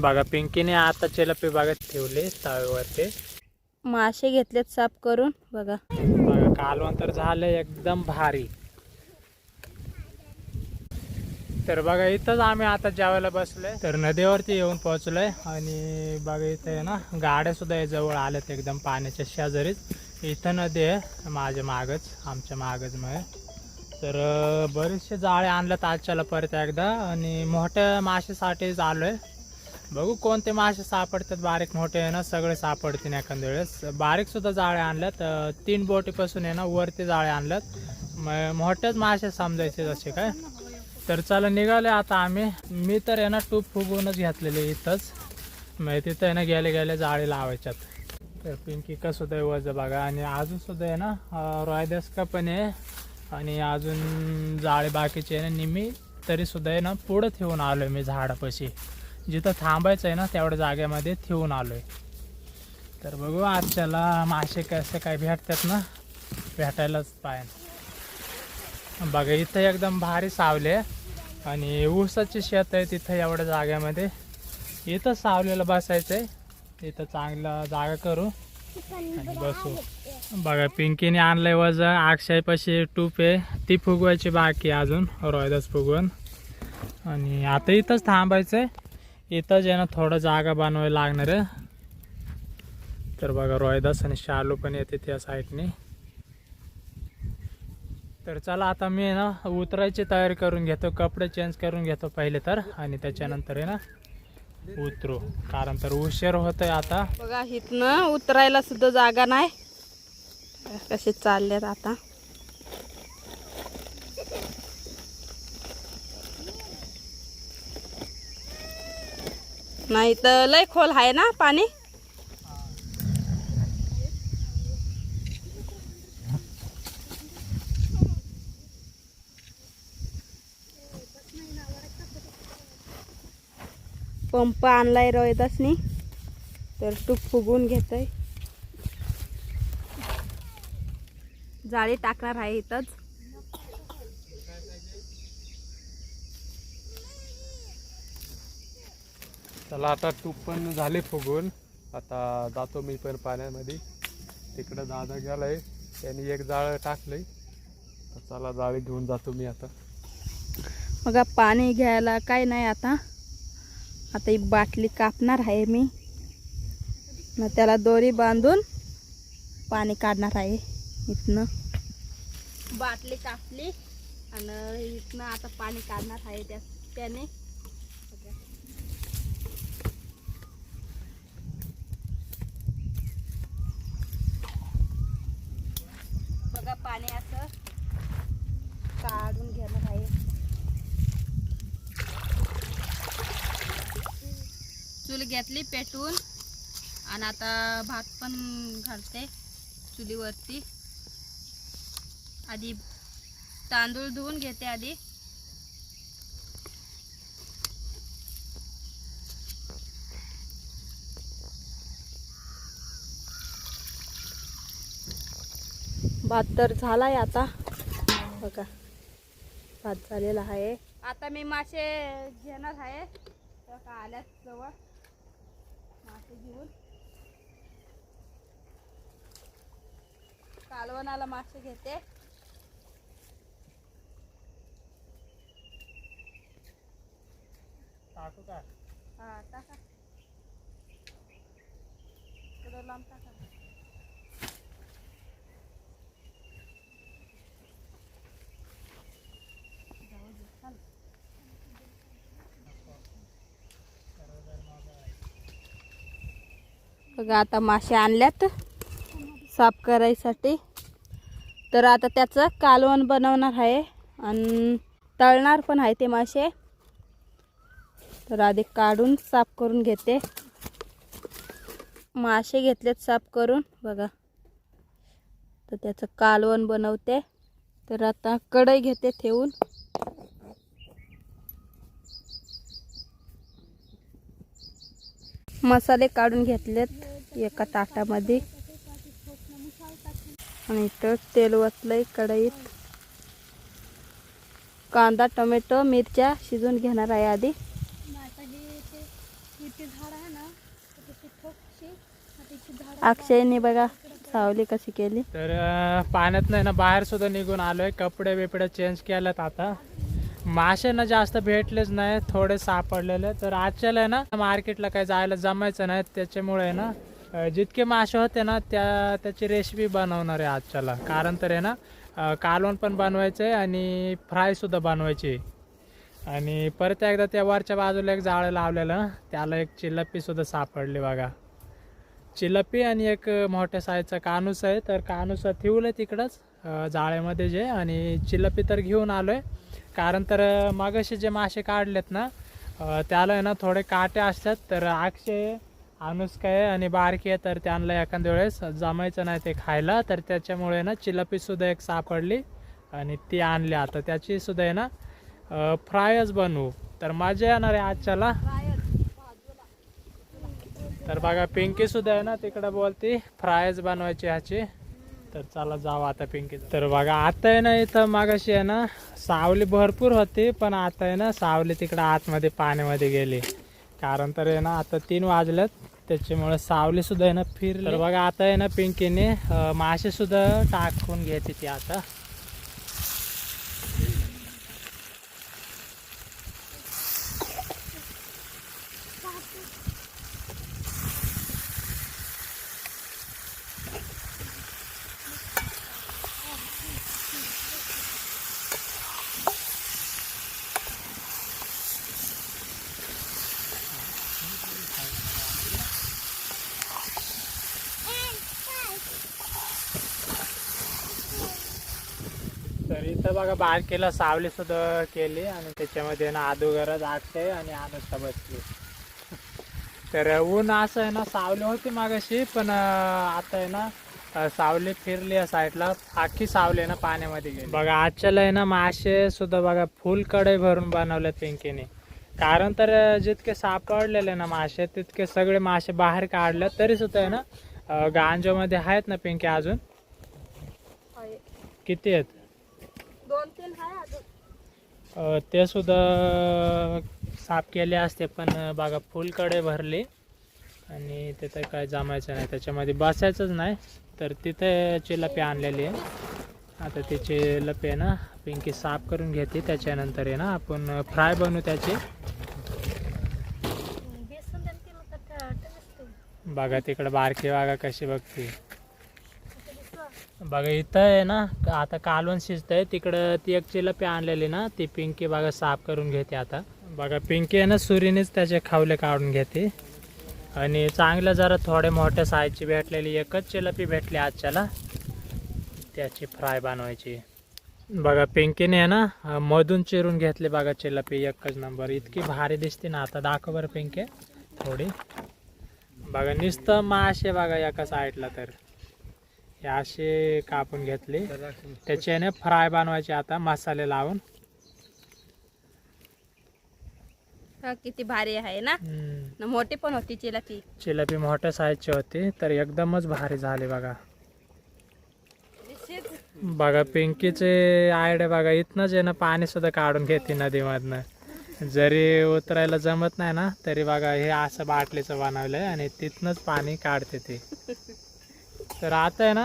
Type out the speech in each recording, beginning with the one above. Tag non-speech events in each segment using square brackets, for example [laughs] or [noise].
बघा पिंकीने आता चिलपी बागेत ठेवले तव्यावरती मासे घेतलेत साफ करून बघा. बघा कालवण तर झालं एकदम भारी. तर बघा इथंच आम्ही आता जेवायला बसलोय. तर नदीवरती येऊन पोहोचलोय आणि बघा इथं आहे ना गाड्या सुद्धा या जवळ आल्यात एकदम पाण्याच्या शेजारीच. इथं नदी आहे माझ्या मागच आमच्या मागच मग तर बरेचसे जाळे आणल्यात आजच्याला परत एकदा. आणि मोठ्या मासेसाठी आलोय. बघू कोणते मासे सापडतात बारीक मोठे आहे ना सगळे सापडतील एखाद्या वेळेस बारीक सुद्धा जाळे आणल्यात तीन बोटीपासून आहे ना वरती जाळे आणल्यात. मग मोठेच मासे समजायचे जसे काय. तर चला निघाले आता आम्ही. मी तर आहे ना टूप फुगवूनच घेतलेले इथंच. मग तिथं आहे ना गेले गेले जाळे लावायच्यात. तर पिंकी का सुद्धा आहे वज बघा. आणि अजून सुद्धा आहे ना रॉयदस का पण आहे. आणि अजून जाळे बाकीचे आहे ना निम्मी तरी सुद्धा आहे ना पुढं ठेवून आलो मी झाडापाशी. जिथं थांबायचं आहे ना तेवढ्या जागेमध्ये ठेवून आलोय. तर बघू आजच्याला मासे कसे काय भेटतात ना भेटायलाच पाहिजे. बघा इथं एकदम भारी सावले आणि ऊसाची शेत आहे तिथं एवढ्या जाग्यामध्ये इथं सावलेलं बसायचं आहे इथं चांगला जागा करू. आणि बसू. बघा पिंकीने आणलंय वजा अक्षयपाशी टूप आहे. ती फुगवायची बाकी आहे अजून रोहिदास फुगवून आणि आता इथंच थांबायचं आहे इथंच आहे ना थोडं जागा बनवायला लागणार आहे. तर बघा रोहिदास आणि शालू पण येते त्या साईडने. तर चला आता मी ना उतरायची तयारी करून घेतो कपडे चेंज करून घेतो पहिले तर आणि त्याच्यानंतर आहे ना उतरू. कारण तर उशीर होतोय आता. बघा इथनं उतरायला सुद्धा जागा नाही. कसे चाललेत आता. नाही तर लय खोल आहे ना पाणी? पंप आणलाय रोहिदासनी तर तूप फुगून घेतोय. जाळी टाकणार आहे इथंच. चला आता तूप पण झाले फुगून. आता जातो मी पण पाण्यामध्ये. तिकडं दादा गेलाय. त्यांनी एक जाळ टाकलंय. तर चला जाळी घेऊन जातो मी आता. बघा पाणी घ्यायला काय नाही आता. आता ही बाटली कापणार आहे मी. मग त्याला दोरी बांधून पाणी काढणार आहे इथनं. बाटली कापली आणि इथनं आता पाणी काढणार आहे त्या त्याने बघा पाणी असं काढून घेणार आहे चूल घेतली पेटवून आणि आता भात पण घालते चुलीवरती. आधी तांदूळ धुवून घेते आधी. भात तर झालाय आता. बघा भात झालेला आहे. आता मी मासे घेणार आहे. तर का आल्यात जवळ? मासे घेऊन. कालवणाला मासे घेते. टाकू का? हा टाका. थोडं लांब टाका. बघा आता मासे आणल्यात साफ करायसाठी. तर आता त्याचं कालवण बनवणार आहे आणि तळणार पण आहे ते मासे. तर आधी काढून साफ करून घेते. मासे घेतलेत साफ करून बघा. तर त्याचं कालवण बनवते. तर आता कढई घेते ठेवून. मसाले काढून घेतलेत एका ताटामध्ये. आणि इथं तेल वतलंय कढईत. कांदा टोमॅटो मिरच्या शिजून घेणार आहे आधी. अक्षयने बघा सावली कशी केली. तर पाण्यात नाही ना बाहेर सुद्धा निघून आलोय. कपडे बिपडे चेंज केलेत आता. मासे ना जास्त भेटलेच नाही थोडे सापडलेले. तर आजच्याला आहे ना मार्केटला काही जायला जमायचं नाही त्याच्यामुळे आहे ना जितके मासे होते ना त्या त्याची रेसिपी बनवणार आहे आजच्याला. कारण तर आहे ना कालवण पण बनवायचं आहे आणि फ्रायसुद्धा बनवायची आणि परत एकदा त्या वरच्या बाजूला एक जाळं लावलेलं त्याला एक चिलप्पीसुद्धा सापडली बघा. चिलपी आणि एक मोठ्या साईजचा कानूस आहे. तर कानूस ठेवलं आहे तिकडंच जाळ्यामध्ये जे आणि चिलपी तर घेऊन आलो आहे कारण तर अं, जे मासे काढलेत ना त्याला आहे ना थोडे काटे असतात तर अक्षय अनुष्काय आहे आणि बारकी आहे तर त्यांना एखाद्या वेळेस जमायचं नाही ते खायला. तर त्याच्यामुळे ना चिलपीसुद्धा एक सापडली आणि ती आणली. आता त्याची सुद्धा आहे ना फ्रायच बनवू. तर मजा येणार आहे आजच्याला. तर बघा पिंकीसुद्धा आहे ना तिकडं बोलती फ्रायच बनवायची ह्याची. तर चला जाऊ आता पिंकी तर बघा आता आहे ना इथं मागाशी आहे ना सावली भरपूर होती पण आता आहे ना सावली तिकडे आतमध्ये पाण्यामध्ये गेली. कारण तर आहे ना आता तीन वाजलेत त्याच्यामुळे सावली सुद्धा आहे ना फिरली. तर बघा आता आहे ना पिंकीने मासेसुद्धा मासे सुद्धा टाकून घेते ती आता. तर इथं बघा बारकेला सावली सुद्धा केली आणि त्याच्यामध्ये ना आदोगरज आटते आणि अनुष्का बसली. तर ऊन असं आहे ना सावली होती मागाशी पण आता आहे ना सावली फिरली या साईडला. अख्खी सावली आहे ना पाण्यामध्ये गेली. बघा आजच्याला आहे ना मासे सुद्धा बघा फुलकडे भरून बनवले पिंकीने. कारण तर जितके सापडलेले ना मासे तितके सगळे मासे बाहेर काढले तरी सुद्धा आहे ना गांजामध्ये आहेत ना पिंकी अजून? किती आहेत? दोन तीन आहे अजून. अ, ते सुद्धा साफ केले असते पण बघा फुलकडे भरली. आणि तिथे काय जमायचं नाही त्याच्यामध्ये बसायचंच नाही. तर तिथे चिलपी आणलेली आहे. आता ती चिलपी आहे ना पिंकी साफ करून घेते त्याच्यानंतर आहे ना आपण फ्राय बनवू त्याची. बघा तिकडं बारकी बघा कशी बघते. बघा इथं आहे ना आता कालवण शिजतंय. तिकडं ती एक चिलपी आणलेली ना ती पिंकी बघा साफ करून घेते आता. बघा पिंकी आहे ना सुरीनेच त्याचे खावले काढून घेते. आणि चांगलं जरा थोडे मोठ्या साईजची भेटलेली एकच चिलपी भेटली आजच्याला. त्याची फ्राय बनवायची. बघा पिंकीने आहे ना मधून चिरून घेतली बघा चिलपी एकच नंबर इतकी भारी दिसते ना आता दाखव बरं पिंके. थोडी. बघा नुसतं मासे बघा एका साईडला तर. हे असे कापून घेतले. त्याच्याने फ्राय बनवायचे आता मसाले लावून. किती भारी आहे ना? मोठी पण होती चिलापी जिलेबी मोठ्या साईजची होती तर एकदमच भारी झाली बघा. बघा पिंकीचे आयडिया बघा इथनंच आहे ना पाणी सुद्धा काढून घेते नदीमधनं. जरी उतरायला जमत नाही ना तरी बघा हे असं बाटलीचं बनवलंय आणि तिथनंच पाणी काढते ते. तर आता आहे ना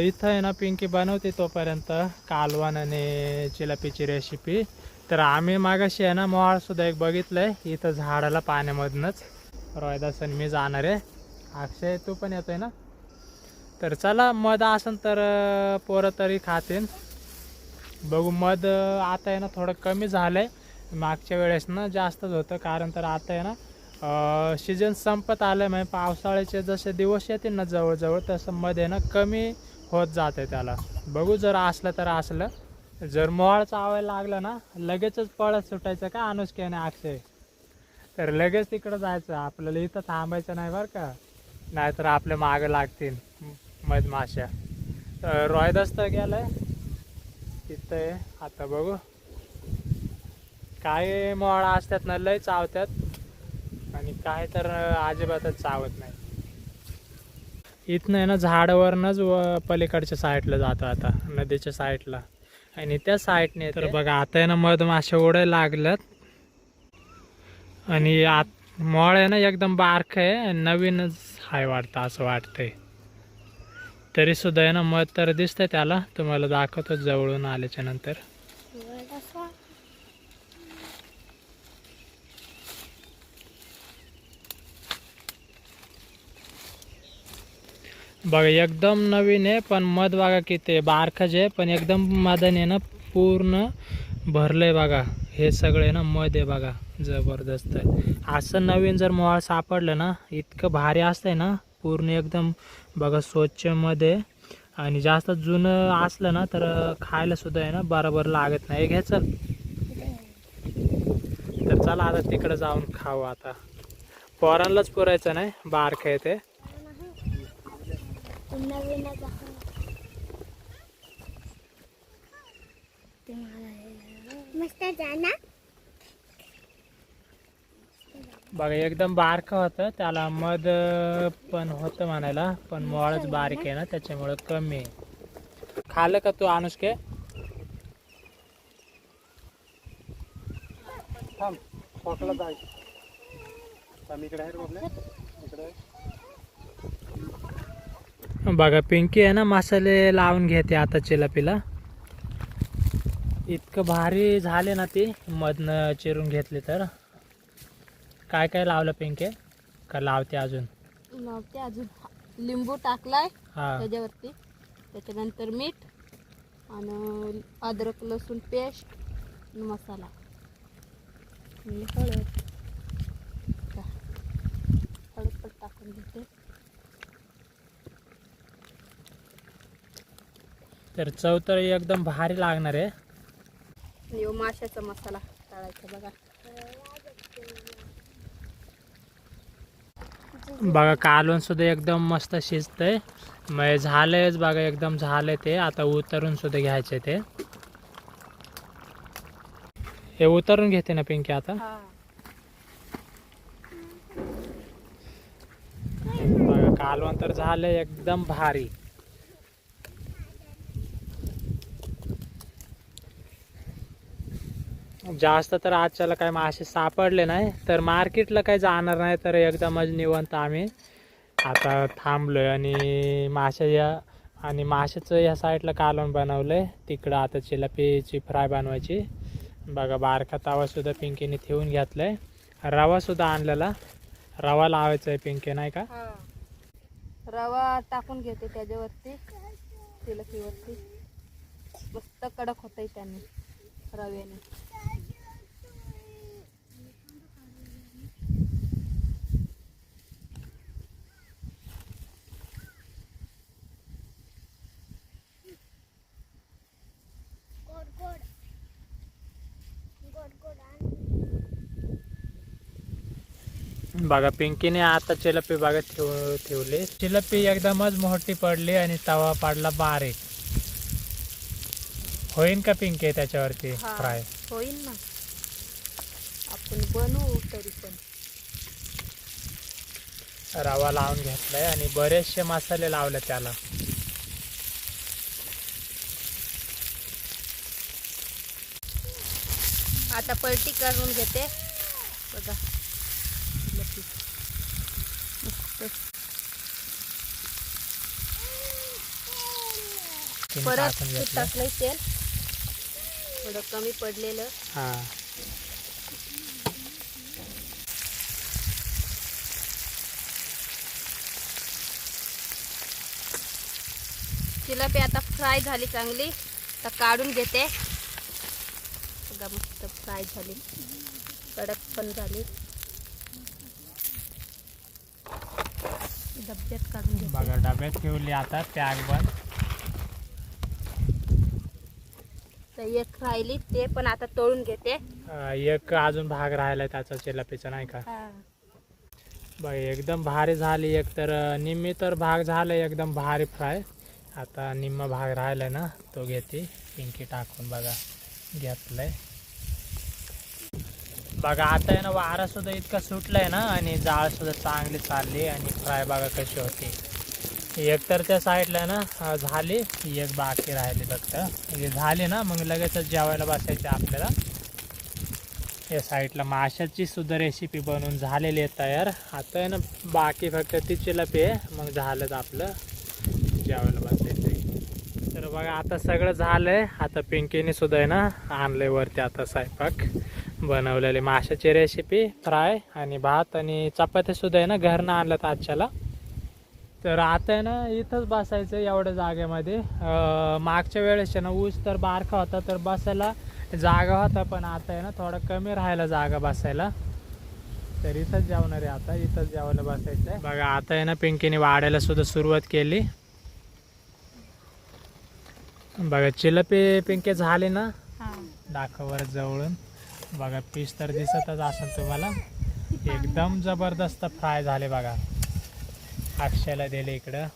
इथं आहे ना पिंकी बनवते तोपर्यंत कालवण आणि चिलापीची रेसिपी तर आम्ही मागाशी आहे ना मोहाळसुद्धा एक एक बघितलंय. इथं झाडाला पाण्यामधूनच रॉयदासन मी जाणार आहे. अक्षय तू पण येतोय ना? तर चला मध असन तर पोरं तरी खातील बघू मध आता आहे ना थोडं कमी झालंय. मागच्या वेळेस ना जास्तच होतं कारण तर आता आहे ना सीजन संपत आलं म्हणजे पावसाळ्याचे जसे दिवस येतील ना जवळजवळ तसं मध ना कमी होत जाते त्याला. बघू जर असलं तर असलं. जर मोहाळ चावायला लागलं ना लगेचच पळत सुटायचं का अनुष्केने अक्षय? तर लगेच तिकडं जायचं. आपल्याला इथं थांबायचं नाही बरं का. नाहीतर आपल्या मागं लागतील. मधमाशा तर रोहिदास तर गेलाय. तिथं आहे. आता बघू. काय मोळा असतात ना लय चावतात आणि काय तर अजिबातच चावत नाही. इथनं आहे ना झाडावरनच व पलीकडच्या साईडला जातो आता नदीच्या साईडला आणि त्या साईडने तर बघा आता आहे ना मधमाशा ओढायला लागल्यात. आणि आत मळ आहे ना एकदम बारक आहे नवीनच हाय वाटतं असं वाटतंय. तरी सुद्धा आहे ना मध तर दिसतंय त्याला. तुम्हाला दाखवतो जवळून आल्याच्यानंतर. बघा एकदम नवीन आहे पण मध बघा किती आहे. बारकच आहे पण एकदम मदन आहे ना पूर्ण भरलंय बघा. हे सगळे ना मध आहे बघा जबरदस्त आहे. असं नवीन जर मोहाळ सापडलं ना इतकं भारी असतंय ना पूर्ण एकदम बघा स्वच्छमध्ये आणि जास्त जुनं असलं ना तर खायला सुद्धा आहे ना बरोबर लागत नाही. घ्या चल. तर चला आता तिकडे जाऊन खाऊ आता. पोरांनाच पुरायचं नाही बारखं आहे ते. मस्त जाना बघा एकदम बारकं होतं. त्याला मध पण होतं म्हणायला पण मोळच बारीक आहे ना त्याच्यामुळं कमी आहे. खाल्लं का तू अनुष्के? थांब खोकला जाय. इकडे आहे इकडे आहे. बघा पिंकी आहे ना मसाले लावून घेते आता चिलापीला. इतकं भारी झाले ना ती मधनं चिरून घेतली तर. काय काय लावलं पिंके? का लावते अजून? लावते अजून. लिंबू टाकलाय हा. त्याच्यावरती. त्याच्यानंतर मीठ आणि अद्रक लसूण पेस्ट आणि मसाला. हळद. हळद पण टाकून घेते तर चव तर एकदम भारी लागणार आहे. माशाचा मसाला टाळायचा बघा. बघा कालवण सुद्धा एकदम मस्त शिजतंय. मग झालंयच बघा एकदम झालंय ते. आता उतरून सुद्धा घ्यायचे ते. हे उतरून घेते ना पिंकी आता? बघा कालवण तर झालंय एकदम भारी. जास्त तर आजच्याला काय मासे सापडले नाही. तर मार्केटला काही जाणार नाही तर एकदमच निवंत आम्ही आता थांबलोय आणि माशा या आणि माशाचं या साईडला कालवण बनवलंय. तिकडं आता चिलापीची फ्राय बनवायची. बघा बारका तवासुद्धा पिंकीने ठेवून घेतलं आहे रवासुद्धा आणलेला. रवा लावायचा आहे पिंकी नाही का? रवा टाकून घेते त्याच्यावरती तिलकीवरती मस्त कडक होतंय त्याने रव्याने. बघा पिंकीने आता चिलपी बघा ठेव ठेवली. चिलपी एकदमच मोठी पडली आणि तवा पाडला बारीक. होईन का पिंकी त्याच्यावरती फ्राय? होईल ना. आपण बनवू तरी पण. रवा लावून घेतलाय आणि बरेचसे मसाले लावले त्याला. आता पलटी करून घेते. बघा लपी. मस्त. तिने परत टाकलंय तेल. थोडं कमी पडलेलं. हा. आता फ्राय झाली चांगली. तर काढून घेते. बघा मस्त फ्राय झाली. कडक पण झाली. डब्यात काढून बघा डब्यात ठेवली आता पॅक बंद तर एक राहिली ते पण आता तळून घेते. एक अजून भाग राहिलाय त्याचा चिलापीचा नाही का? बघा एकदम भारी झाली एक तर निम्मी तर भाग झालाय एकदम भारी फ्राय. आता निम्मा भाग राहिलाय ना तो घेते. पिंकी टाकून बघा घेतलाय. बघा आता आहे ना वारा सुद्धा इतका सुटलाय ना आणि जाळ सुद्धा चांगली चालली आणि फ्राय बघा कशी होती. एक तर त्या साईडला ना झाले झाली एक बाकी राहिली फक्त. हे झाली ना मग लगेचच जेवायला बसायचे आपल्याला. या साईडला माशाची सुद्धा रेसिपी बनवून झालेली आहे तयार. आता आहे ना बाकी फक्त ती चिलपी आहे. मग झालंच आपलं. जेवायला बसायचं. तर बघा आता सगळं झालं आहे आता पिंकीने सुद्धा आहे ना आणलंय वरती आता स्वयंपाक. बनवलेली माशाची रेसिपी फ्राय आणि भात आणि चपातीसुद्धा सुद्धा आहे ना घरनं आणल्यात आजच्याला. तर आता आहे ना इथंच बसायचं एवढ्या जागेमध्ये. मागच्या वेळेस आहे ना ऊस तर बारका होता तर बसायला जागा होता पण आता आहे ना थोडं कमी राहायला जागा बसायला. तर इथंच जेवणार आहे आता इथंच जेवायला बसायचं आहे. बघा आता आहे ना पिंकीने वाढायला सुद्धा सुरुवात केली. बघा चिलपी पिंके झाली ना? दाखवर जवळून. बघा पीस तर दिसतच असेल तुम्हाला. [laughs] एकदम जबरदस्त फ्राय झाले बघा. अक्षयला दिले इकडं.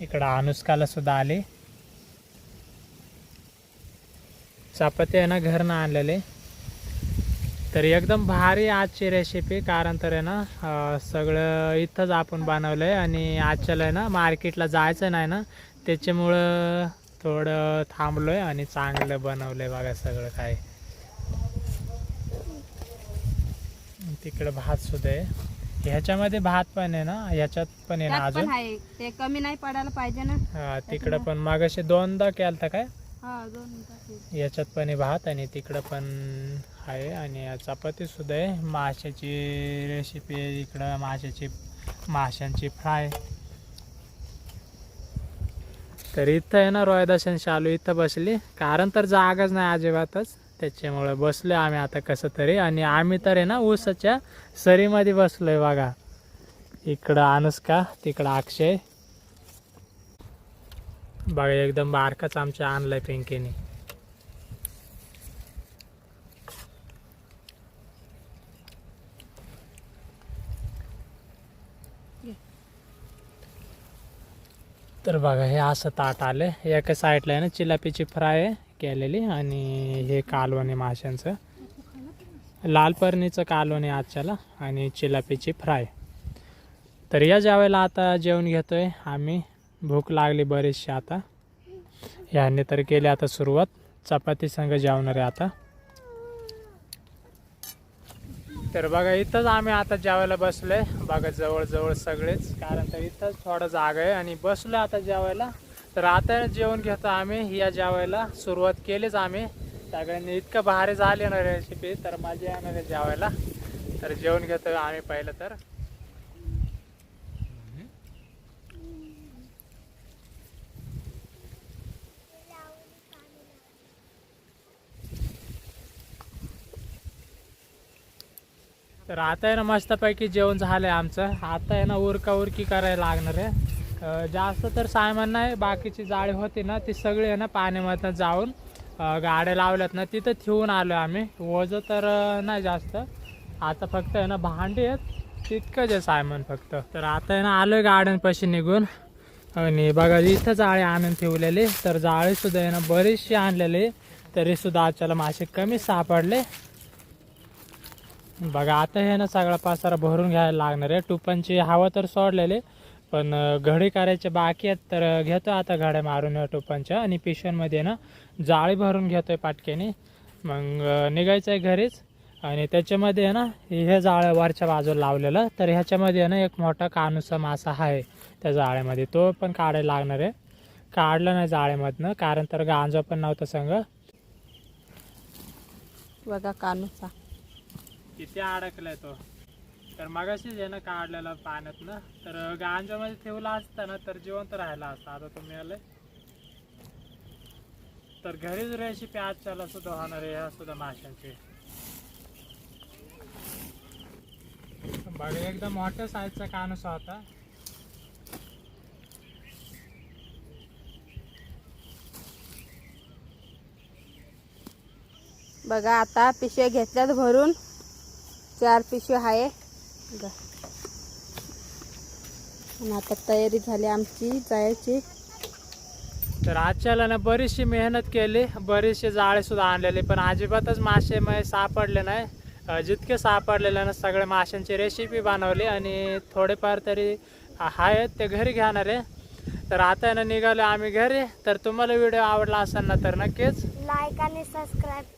इकडं अनुष्काला सुद्धा आले. चपाती आहे ना घरनं आणलेले. तर एकदम भारी आजची रेसिपी कारण तर आहे ना सगळं इथंच आपण बनवलं आहे आणि आजच्याला आहे ना मार्केटला जायचं नाही ना त्याच्यामुळं थोडं थांबलो आहे आणि चांगलं बनवलं आहे बघा सगळं काय. तिकडं भात सुद्धा आहे. ह्याच्यामध्ये भात पण आहे ना? ह्याच्यात पण आहे ना त्यात पण अजून? आहे. ते कमी नाही पडायला पाहिजे ना. हा, तिकडं पण मग असे दोनदा केलता काय? हा दोन मिनिटात. याच्यात पण आहे भात आणि तिकडं पण आहे आणि चपाती सुद्धा आहे. माशाची रेसिपी आहे. इकडं माशाची माशांची फ्राय. तर इथं आहे ना रोयदर्शन शालू इथं बसली. कारण तर जागाच नाही अजिबातच. त्याच्यामुळं बसलो आम्ही आता कसं तरी. आणि आम्ही तर आहे ना ऊसाच्या सरीमध्ये बसलो आहे बघा. इकडं अनुष्का तिकडं अक्षय. बघा एकदम बारकाच आमच्या आणलंय पिंकीने. तर बघा हे असं ताट आलं. एका साईडला आहे ना चिलापीची फ्राय केलेली. आणि हे कालवण आहे माशांचं. लाल परणीचं कालवण आहे आजच्याला आणि चिलापीची फ्राय. तर या ज्यावेळेला आता जेवण घेतोय आम्ही. भूक लागली बरीचशी आता. ह्याने तर केली आता सुरुवात. चपाती संघ जेवणार आहे आता. तर बघा इथंच आम्ही आता जेवायला बसलोय. बघा जवळजवळ सगळेच. कारण तर इथंच थोडं जागा आहे आणि बसलो आता जेवायला. तर आता जेवण घेतो आम्ही. या जेवायला सुरुवात केलीच आम्ही. सगळ्यांनी इतकं भारी झाले ना रेसिपी तर मजा येणार आहे जेवायला. तर जेवण घेतो आम्ही पहिलं तर. तर आता आहे ना मस्तपैकी जेवण झालंय आमचं. आता आहे ना उरका उरकी करायला लागणार आहे. जास्त तर सामान नाही बाकीची जाळी होती ना ती सगळी आहे ना पाण्यामधनं जाऊन गाड्या लावल्यात ना तिथं ठेवून आलो आम्ही. ओझं तर नाही जास्त. आता फक्त आहे ना भांडी आहेत तितकंच आहे सायमन फक्त. तर आता आहे ना आलो आहे गाड्यांपाशी निघून. आणि बघा इथं जाळी आणून ठेवलेली. तर जाळीसुद्धा आहे ना बरीचशी आणलेली. तरीसुद्धा आजच्याला मासे कमी सापडले. बघा आता हे ना सगळा पासारा भरून घ्यायला लागणार आहे. टुपनची हवा तर सोडलेले पण घडी करायचे बाकी आहेत तर घेतो आता घड्या मारून टुपनच्या आणि पिशव्यांमध्ये ना जाळी भरून घेतोय पाटक्याने. मग निघायचं आहे घरीच. आणि त्याच्यामध्ये आहे ना हे जाळं वरच्या बाजूला लावलेलं तर ह्याच्यामध्ये आहे ना एक मोठा कानुसा मासा आहे त्या जाळ्यामध्ये. तो पण काढायला लागणार आहे. काढलं नाही जाळ्यामधनं कारण तर गांजा पण नव्हतं संग. बघा कानुसा. किती अडकलाय तो. तर मगाशीच आहे ना काढलेला पाण्यातनं तर गांजामध्ये ठेवला असता ना तर जिवंत राहिला असता. आता तुम्ही मिळालंय तर घरीच रेसिपी आजच्याला सुद्धा होणार आहे ह्या सुद्धा माशांची. बघा एकदम मोठ्या साईजचा कानुसा होता. बघा आता पिशव्या घेतल्यात भरून. चार पिशव्या आहे. आणि आता तयारी झाली आमची जायची. तर आजच्याला ना बरीचशी मेहनत केली बरेचसे जाळे सुद्धा आणलेले पण अजिबातच मासे मै सापडले नाही. जितके सापडलेले ना सगळे माशांची रेसिपी बनवली आणि थोडेफार तरी आहेत ते घरी घेणार. आहे तर आता ना निघालो आम्ही घरी. तर तुम्हाला व्हिडिओ आवडला असेल ना तर नक्कीच लाईक आणि सबस्क्राईब करा